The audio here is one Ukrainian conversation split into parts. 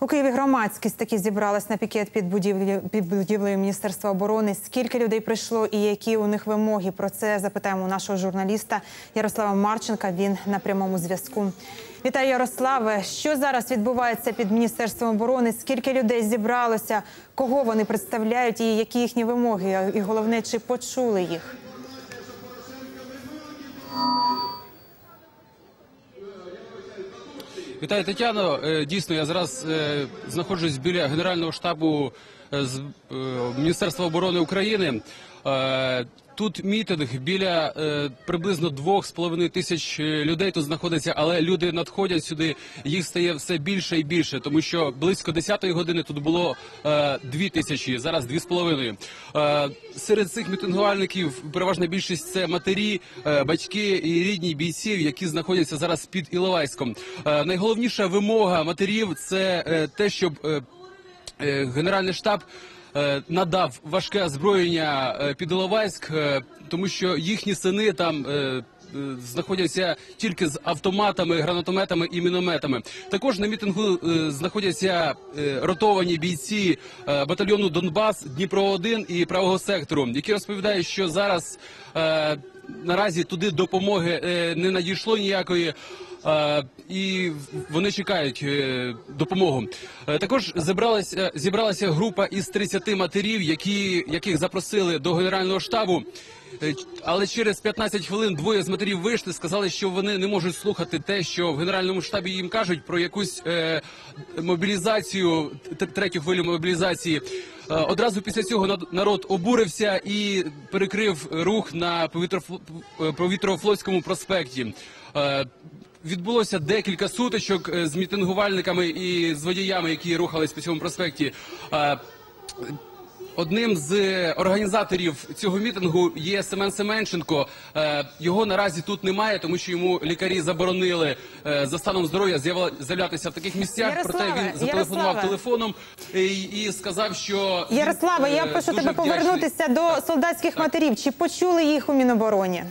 У Києві громадськість таки зібралась на пікет під будівлею, під будівлею Міністерства оборони. Скільки людей прийшло і які у них вимоги? Про це запитаємо нашого журналіста Ярослава Марченка. Він на прямому зв'язку. Вітаю, Ярославе. Що зараз відбувається під міністерством оборони? Скільки людей зібралося? Кого вони представляють і які їхні вимоги? І головне, чи почули їх? Вітаю, Тетяно. Е, Дійсно, я зараз е, знаходжусь біля Генерального штабу з е, Міністерства оборони України. Е, Тут мітинг біля е, приблизно двох з половиною тисяч е, людей тут знаходиться, але люди надходять сюди. Їх стає все більше і більше, тому що близько 10-ї години тут було е, дві тисячі, зараз дві з половиною. Е, серед цих мітингувальників переважна більшість це матері, е, батьки і рідні бійців, які знаходяться зараз під Іловайськом. Е, найголовніша вимога матерів це е, те, щоб е, е, Генеральний штаб е, надав важке озброєння е, під Іловайськ, е, тому що їхні сини там. е, е, Знаходяться тільки з автоматами, гранатометами і мінометами. Також на мітингу е, знаходяться е, ротовані бійці е, батальйону Донбас, Дніпро 1 і правого сектору, які розповідають, що зараз е, наразі туди допомоги е, не надійшло ніякої. Е, і вони чекають е, допомогу. Е, Також зібралася зібралася група із 30 матерів, які яких запросили до генерального штабу. Але через 15 хвилин двоє з матерів вийшли, сказали, що вони не можуть слухати те, що в генеральному штабі їм кажуть про якусь е, мобілізацію, третю хвилю мобілізації. Е, Одразу після цього народ обурився і перекрив рух на повітрофл- повітрофлотському проспекті. Е, Відбулося декілька сутичок е, з мітингувальниками і з водіями, які рухались по цьому проспекті. Е, Одним з організаторів цього мітингу є Семен Семенченко. Його наразі тут немає, тому що йому лікарі заборонили за станом здоров'я з'являтися в таких місцях. Проте він зателефонував Ярославе. телефоном і, і сказав, що він, я прошу тебе вдячний. повернутися до солдатських матерів. Чи почули їх у Мінобороні?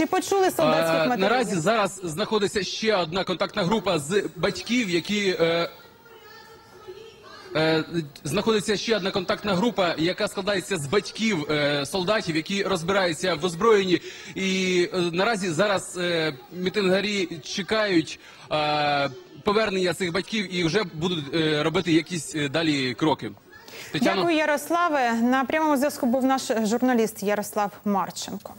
Чи почули солдатських Е, матерів? Наразі зараз знаходиться ще одна контактна група з батьків, які. е, е, Знаходиться ще одна контактна група, яка складається з батьків е, солдатів, які розбираються в озброєнні. І е, наразі зараз е, мітингарі чекають е, повернення цих батьків і вже будуть е, робити якісь е, далі кроки. Тетяно? Дякую, Ярославе. На прямому зв'язку був наш журналіст Ярослав Марченко.